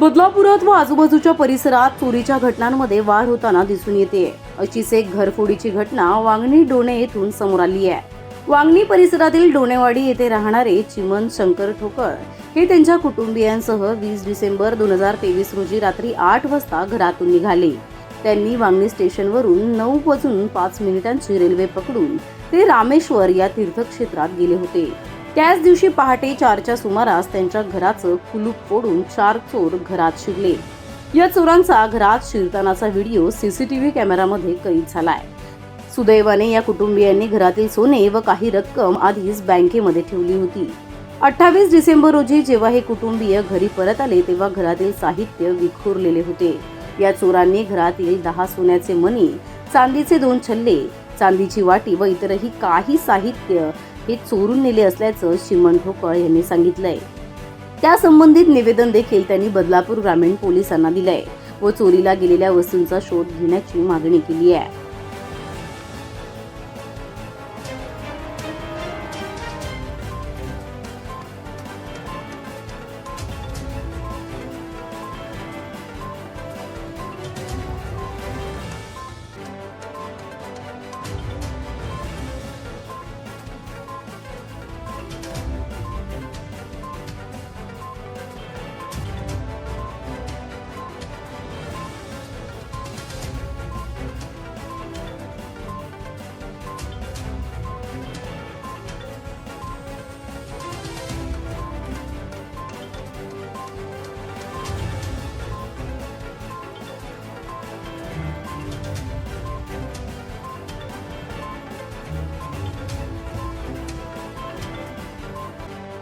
बदलापुरात व आजूबाजूच्या परिसरात चोरीच्या घटनांमध्ये वाढ होताना दिसून येते. अशीच एक घरफोडीची घटना वांगणी डोणे येथून समोर आली आहे. वांगणी परिसरातील डोणेवाडी येथे राहणारे चिमन शंकर ठोकर हे त्यांच्या कुटुंबियांसह वीस डिसेंबर दोन हजार तेवीस रोजी रात्री आठ वाजता घरातून निघाले. त्यांनी वांगणी स्टेशनवरून नऊ वाजून पाच मिनिटांची रेल्वे पकडून ते रामेश्वर या तीर्थक्षेत्रात गेले होते. त्याच दिवशी पहाटे चारच्या सुमारास त्यांच्या घराचं कुलूप फोडून चार चोर घरात शिरले. या चोरांचा घरात शिरतानाचा व्हिडिओ सीसीटीव्ही कॅमेरामध्ये कैद झालाय. सुदैवाने या कुटुंबियांनी घरातील सोने व काही रक्कम आधीच बँकेमध्ये ठेवली होती. अठ्ठावीस डिसेंबर रोजी जेव्हा हे कुटुंबीय घरी परत आले तेव्हा घरातील साहित्य विखुरलेले होते. या चोरांनी घरातील दहा सोन्याचे मणी चांदीचे दोन छल्ले चांदीची वाटी व इतरही काही साहित्य हे चोरून नेले असल्याचं श्रीमंत ठोकळ यांनी सांगितलंय. त्या संबंधित निवेदन देखील त्यांनी बदलापूर ग्रामीण पोलिसांना दिलंय व चोरीला गेलेल्या वस्तूंचा शोध घेण्याची मागणी केली आहे.